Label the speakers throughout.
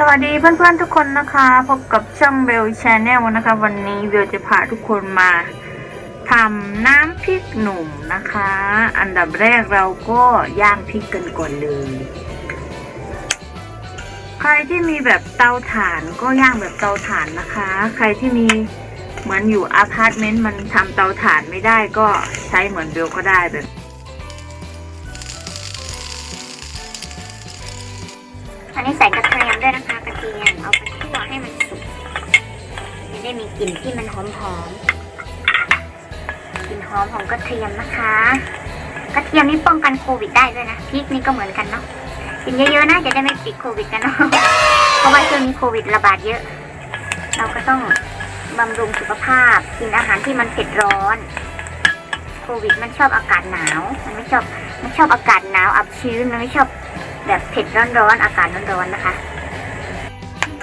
Speaker 1: สวัสดีเพื่อนๆทุกคนนะคะพบกับช่องเบลชาแนลนะคะ วันนี้เบลจะพาทุกคนมาทำน้ำพริกหนุ่มนะคะ อันดับแรกเราก็ย่างพริกกันก่อนเลย ใครที่มีแบบเตาถ่านก็ย่างแบบเตาถ่านนะคะ ใครที่มีเหมือนอยู่อพาร์ตเมนต์มันทำเตาถ่านไม่ได้ก็ใช้เหมือนเบลก็ได้แบบ
Speaker 2: อันนี้ใส่กระเทียม ให้มันจะได้มีกลิ่นที่มันหอมหอมกลิ่นหอมของกระเทียมนะคะ กระเทียมนี่ป้องกันโควิดได้ด้วยนะพริกนี่ก็เหมือนกันเนาะกินเยอะๆนะจะได้ไม่ติดโควิดกันเนาะเพราะว่าช่วงนี้โควิดระบาดเยอะ เราก็ต้องบำรุงสุขภาพ กินอาหารที่มันเผ็ดร้อน โควิดมันชอบอากาศหนาว มันไม่ชอบมันชอบอากาศหนาวอับชื้นมันไม่ชอบแบบเผ็ดร้อนๆอากาศร้อนๆนะคะ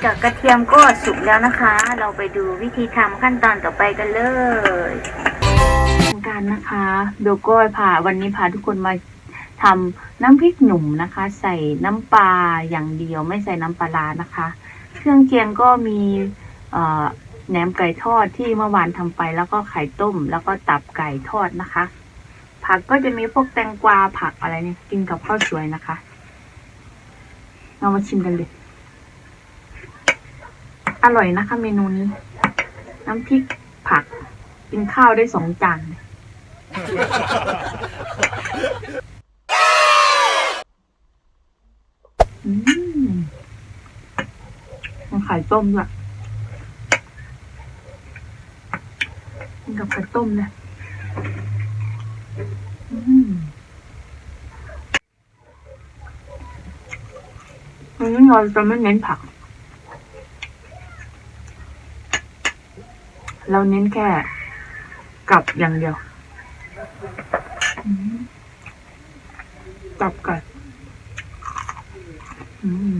Speaker 1: จากกระเทียมก็สุกแล้วนะคะ เราไปดูวิธีทำขั้นตอนต่อไปกันเลยการนะคะเบลก็พาวันนี้พาทุกคนมาทำน้ำพริกหนุ่มนะคะ ใส่น้ำปลาอย่างเดียวไม่ใส่น้ำปลานะคะ เครื่องเคียงก็มีแหนมไก่ทอดที่เมื่อวานทำไปแล้วก็ไข่ต้ม แล้วก็ตับไก่ทอดนะคะ ผักก็จะมีพวกแตงกวาผักอะไรเนี่ยกินกับข้าวสวยนะคะ เรามาชิมกันเลย อร่อยนะคะเมนูนี้ น้ำพริกผัก กินข้าวได้สองจานอืมมันไข่ต้มด้วยกินกับไข่ต้มเลยอืมวันนี้เราจะไม่เน้นผัก เราเน้นแค่กับอย่างเดียวอืมกับไก่อืม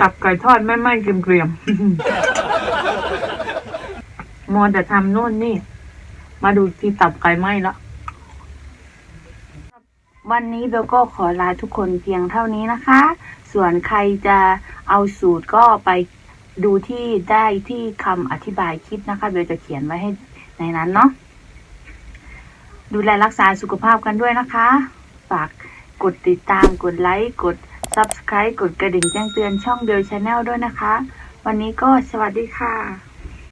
Speaker 1: กับไก่ทอดไม่ไหม้เกรียมๆมัวแต่ทำโน่นนี่ มาดูที่ตับไก่ไหม้ล้ววันนี้เบลก็ขอลาทุกคนเพียงเท่านี้นะคะ ส่วนใครจะเอาสูตรก็ไป ดูที่ได้ที่คำอธิบายคลิปนะคะเบลจะเขียนไว้ให้ในนั้นเนาะดูแลรักษาสุขภาพกันด้วยนะคะ ฝากกดติดตามกดไลค์กด Subscribe กดกระดิ่งแจ้งเตือนช่องเบลชาแนลด้วยนะคะ วันนี้ก็สวัสดีค่ะ